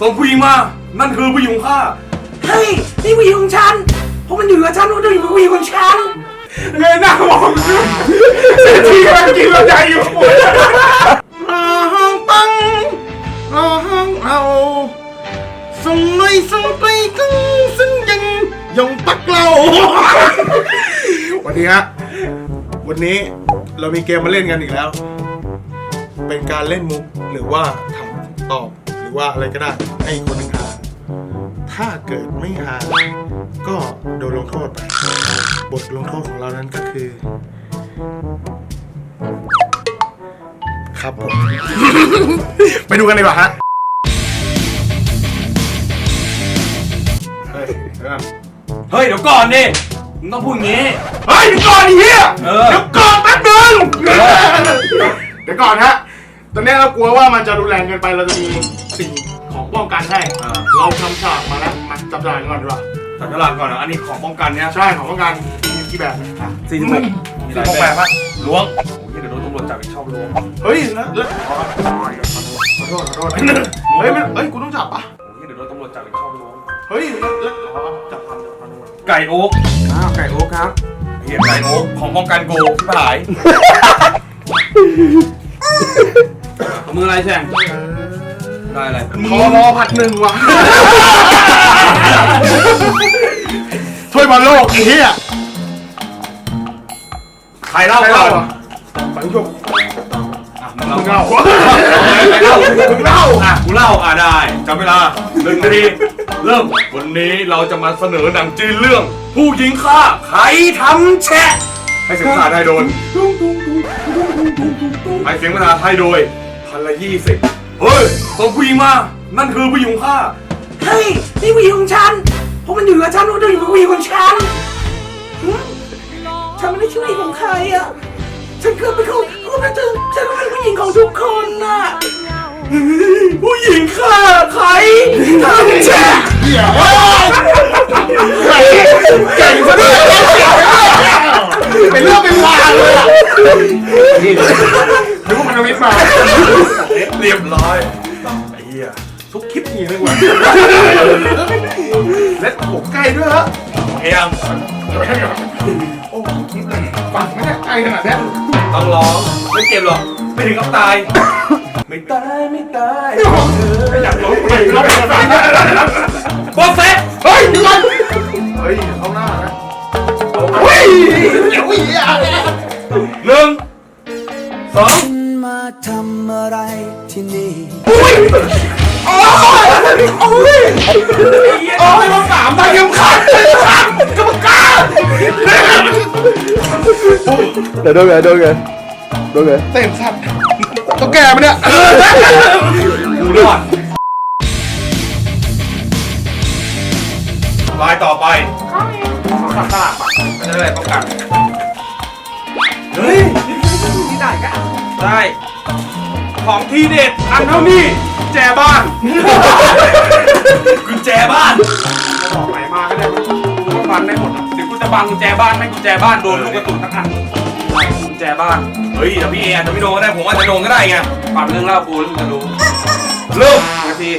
ส่งผู้หญิงมา นั่นคือผู้หญิงของข้าเฮ้ยนี่ผู้หญิงของฉันเพราะมันอยู่กับฉันมันต้องอยู่กับผู้หญิงของฉันเงยหน้ามองเศรษฐีกำลังกินลำไยอยู่รอห้องปังรอห้องเอาส่งหน่อยส่งไปกังซึ่งยังยงปักเราวันนี้ฮะวันนี้เรามีเกมมาเล่นกันอีกแล้ว เป็นการเล่นมุกหรือว่าถามตอบห รือว่าอะไรก็ได้ให้คนหนึ่งหา ถ้าเกิดไม่หา ก็โดนลงโทษไป บทลงโทษของเรานั้นก็คือ ครับผม ไปดูกันดีกว่าฮะเฮ้ยเดี๋ยวก่อนเฮ้ยเดี๋ยวก่อนดิมึงต้องพูดอย่างงี้ เฮ้ยเดี๋ยวก่อนดิเฮียเออ เดี๋ยวก่อนแป๊บนึงเดี๋ยวก่อนฮะ ตอนนี้เรากลัวว่ามันจะรุนแรงเกินไปเราจะมี สิ่งของป้องกันให้ อ่าเราทำฉากมาแล้วมาจับฉลากก่อนดีกว่าจับฉลากก่อนนะอันนี้ของป้องกันเนี่ยใช่ของป้องกันมีกี่แบบเนี่ยอะสี่สิบหกมีหลายแบบปะล้วงโอ้ยเดี๋ยวโดนตำรวจจับอีกชอบล้วงเฮ้ยแล้วแล้วขอขอโทษขอโทษ เฮ้ยไม่เฮ้ยกูต้องจับปะโอ้ยเดี๋ยวโดนตำรวจจับอีกชอบล้วงเฮ้ยแล้วแล้วขอจับพันจับพันด้วยไก่โอ๊กอ้าวไก่โอ๊คครับเฮียไก่โอ๊กของป้องกันกูที่ผาย ของมืออะไรแช่ง ได้อะไรขอรอผัดหนึ่งว่ะถ้วยบอลโลกไอ้เหี้ยใครเล่าก่อนฝังชุบอะมึงเล่ามึงก่อนเล่าใครเล่ามึงเล่าอะกูเล่าอะได้จำเวลาหนึ่งนาทีเริ่มวันนี้เราจะมาเสนอหนังจีนเรื่อง ผู้หญิงฆ่าใครทำแชะให้เสียงภาษาไทยโดนให้เสียงภาษาไทยโดยพันละยี่สิบ เฮ้ยส่งผู้หญิงมา นั่นคือผู้หญิงของข้า เฮ้ยนี่ผู้หญิงของฉันเพราะมันอยู่กับฉันมันต้องอยู่กับผู้หญิงของฉันหึฉันไม่ได้ช่วยของใครอะ ฉันเกิดเป็นคนคนนั้นฉันฉันก็เป็นผู้หญิงของทุกคนน่ะผู้หญิงฆ่าใครทำแชะเหี้ยเก่งซะด้วยเป็นเรื่องเป็ นราวเลยอะนึกว่ามันเอาวิทย์มาเรียบร้อยไอ้เหี้ยทุกคลิปนี้เลยว่ะและผมใกล้ด้วยฮะเอียงโอ้โหคลิปเลยฟังไม่ได้ใกล้ขนาดนี้ต้องร้องไม่เก็บหรอกไม่ถึงกับตายไม่ตายไม่ตายอยากร้องเพลงร้องเพลงไรเนี่ยบอสเซ็ตเฮ้ยเดี๋ยวก่อนเฮ้ยเอาหน้านะเฮ้ยเดี๋ยว หนึ่งสองมาทำอะไรที่นี่อุ้ยโอ้ยโอ้ยโอ้ยมาสามใบยังขาดขาดกรรมการเดี๋ยวโดนไงโดนไงโดนไงเต้นสัตว์ต้องแก่มาเนี่ยกูรอดลายต่อไปข้าข้าจะได้อะไรป้องกัน เฮ้ยที่ไหนกันได้ ของทีเด็ดอันเท่านี้ แจบ้านกุญแจบ้านบอกไหนมาก็ได้กูก็ฟันได้หมดอะเดี๋ยวกูจะบังกุญแจบ้านไม่กุญแจบ้านโดนลูกกระสุนทั้งอันกุญแจบ้านเฮ้ยแต่พี่เออาจจะไม่โดนก็ได้ผมอาจจะโดนก็ได้ไงฟังเรื่องเล่ากูแล้วมึงจะรู้เริ่มนาที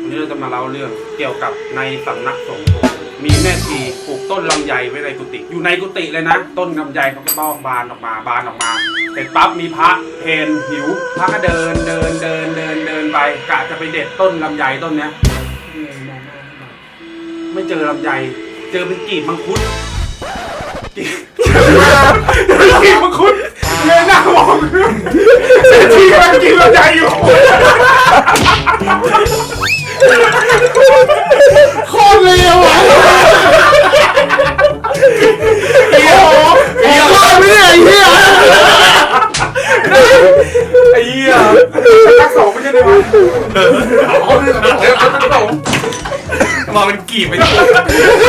วันนี้เราจะมาเล่าเรื่องเกี่ยวกับในสำนักสงฆ์ มีแม่ชีปลูกต้นลำไยไว้ในกุฏิอยู่ในกุฏิเลยนะ ต้นลำไยเขาก็บ้องบานออกมาบานออกมาเสร็จปั๊บมีพระเพนหิวพระก็เดินเดินเดินเดินเดินไปกะจะไปเด็ดต้นลำไยต้นเนี้ยไม่เจอลำไยเจอเป็นกีบมังคุดกีบกินมังคุดเงยหน้ามองเศรษฐีกำลังกินลำไยอยู่โค มาเป็นกีบไป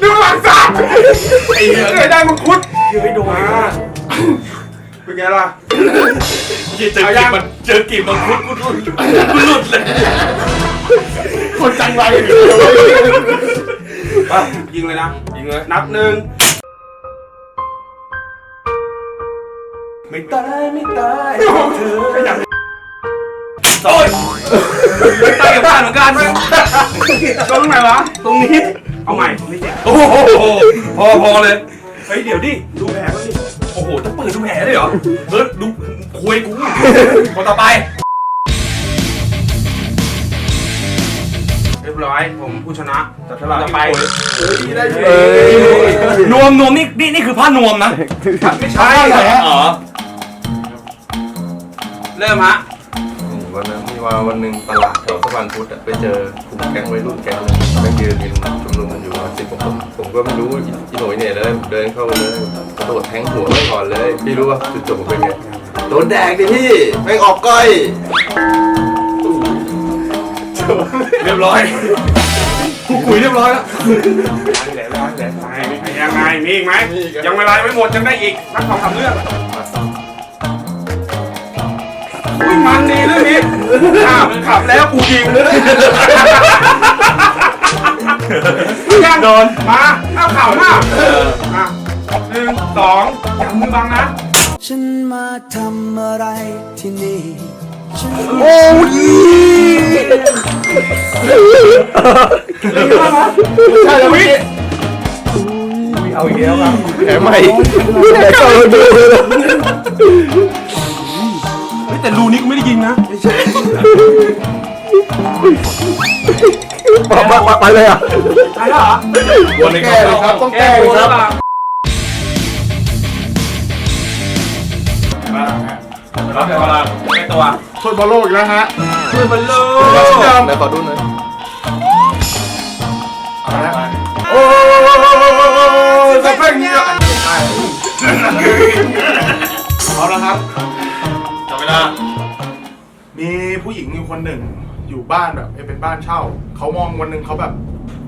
นึกว่าหลังสามไอ้เหี้ยเคยได้มังคุดเฮ้ยโดนเป็นไงล่ะ เจอกีบมันเจอกีบมันคุดกูหลุดกูหลุดเลย คนจังไรไปยิงเลยนะ ยิงเลย นับหนึ่งไม่ตาย ไม่ตายเธอโอ้ย ตายกับบ้านเหมือนกันไหมตรงไหนวะ ตรงนี้ เอาใหม่ตรงนี้เจ็บโอ้โหพอพอเลยเฮ้ยเดี๋ยวดิ ดูแผลก่อนดิ โอ้โหต้องเปิดดูแผลเลยเหรอเออดูคุยกูคนต่อไป เรียบร้อย ผมผู้ชนะจับฉลากต่อไปเอ้ยนวมนวมนี่นี่นี่คือผ้านวมนะ ไม่ใช่อ๋อเริ่มฮะ วันนั้นมีว่าวันหนึ่งตลาดแถวสะพานพุทธอะไปเจอกลุ่มแก๊งวัยรุ่นแก๊งหนึงแม่งยืนกันชุมนุมกันอยู่สิบกว่าคนผมก็ไม่รู้อีหน่วยเนี่ยเลยผมเดินเข้าไปเลยกระโดดแทงหัวไว้ก่อนเลยพี่รู้ว่าจุดจบผมเป็นไงโดนแดกดิพี่แม่งออกก้อยเรียบร้อยกูคุยเรียบร้อยแล้วยังไงมีอีกไหมยังไม่ไรไม่หมดยังได้อีกนักสองสามเรื่องอุ้ย มันดีเรื่องนี้ข้ามขับแล้วกูยิงยังโดนมาเอาข่าวหน้ามาหนึ่งสองอย่ามือบังนะ ฉันมาทำอะไรที่นี่ฉันโอ้ยใช่แล้วพี่เอาอีกแล้วครับแผลใหม่แผลเก่าเราดูเลยเฮ้ย แต่รูนี้กูไม่ได้ยิงนะไปไปไปเลยอะใช่เหรอต้องแก้เลยครับต้องแก้เลยครับรับแต่ละแก้ตัวถ้วยบอลโลกอีกแล้วฮะช่วยบอลโลไหนขอดูหน่อยโอ้ยสเปนเนี่ยเอาละครับจับ อยู่คนหนึ่งอยู่บ้านแบบเป็นบ้านเช่าเขามองวันหนึ่งเขาแบบ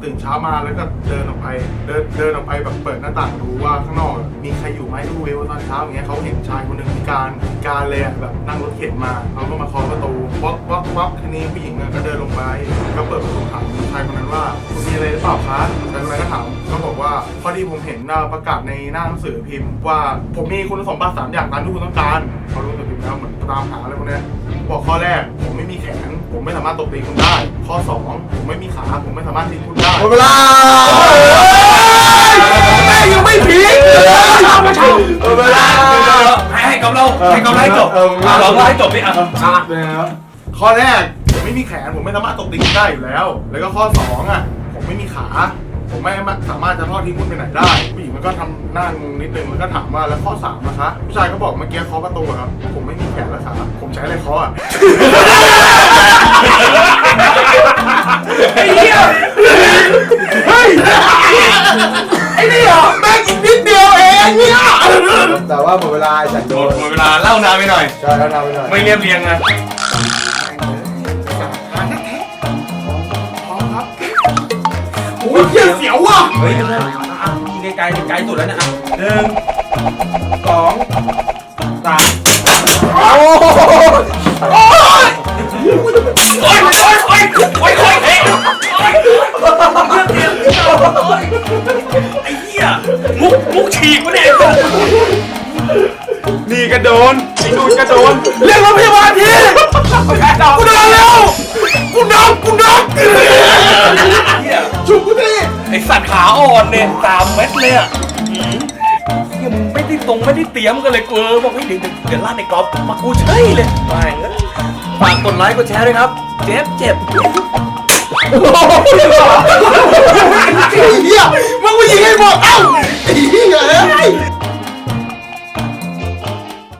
ตื่นเช้ามาแล้วก็เดินออกไป เดินเดินออกไปแบบเปิดหน้าต่างดูว่าข้างนอกมีใครอยู่ไหมดูวิวตอนเช้าอย่างเงี้ยเขาเห็นชายคนหนึ่งพิการพิการเลยอะแบบนั่งรถเข็นมาเขาก็มาเคาะประตูวักวักวักทีนี้ผู้หญิงอะก็เดินลงไปก็เปิดประตูถามชายคนนั้นว่าคุณมีอะไรหรือเปล่าคะชายคนนั้นก็ถามเขาบอกว่าพอดีผมเห็นประกาศในหน้าหนังสือพิมพ์ ว่าผมมีคุณสมบัติสามอย่างตามที่คุณต้องการเขารู้สือพิมพ์แล้วเหมือนตามหาอะไรพวกนี้บอกข้อแรกผม ไม่มีแขน ผมไม่สามารถตบตีคุณได้ ข้อ 2 ผมไม่มีขา ผมไม่สามารถทิ้งคุณได้หมดเวลาแม่ยังไม่ผีหมดเวลาให้ให้กำเราให้กำไรจบเราให้จบดิอะเป็นไงครับข้อแรกผมไม่มีแขน ผมไม่สามารถตบตีคุณได้อยู่แล้ว แล้วก็ข้อ2อะ ผมไม่มีขา ผมไม่สามารถจะทอดทิ้งคุณไปไหนได้ผู้หญิงมัน ก็ทำหน้างงนิดนึงมันก็ถามว่าแล้วข้อ3นะคะผู้ชายก็บอกเมื่อกี้เคาะประตูอะครับ ผมไม่มีแขนและขาผมใช้อะไรเคาะอะไอ้เหี้ยเฮ้ยไอ้นี่เหรอแม่งอีกนิดเดียวเองเนี่ยแต่ว่าหมดเวลาฉันโดนหมดเวลาเล่านานไปหน่อย ใช่แล้วทำไปหน่อยไม่เรียบเรียงนะโอ้ยเหี้ยเสียวว่ะ เฮ้ย อะยิงไกลๆไกลสุดแล้วเนี่ยอะหนึ่งสองสามโอ้โหโอ้ยโอ้ยโอ้ยโอ้ยโอ้ยเฮ้ยไอ้เหี้ยมุกมุกฉีกวะเนี่ยนี่กระโดนไอ้นู่นกระโดนเรียกรถพยาบาลทีกูโดนแล้วกูน็อกกูน็อกเหี้ยชุบกูดิ ไอสัตว์ขาอ่อนเนี่ยสามเม็ดเลยอะหืมเหี้ยมึงไม่ได้ตรงไม่ได้เตรียมกันเลยกูเออบอกเฮ้ยเดี๋ยวเดี๋ยวเดี๋ยวลาดในกรอบมากูเฉยเลยแม่งเอ้ยฝากกดไลค์กดแชร์ด้วยครับ เจ็บเจ็บไอ้เหี้ยมึงมายิงให้หมดเอ้าไอ้เหี้ยเอ้ย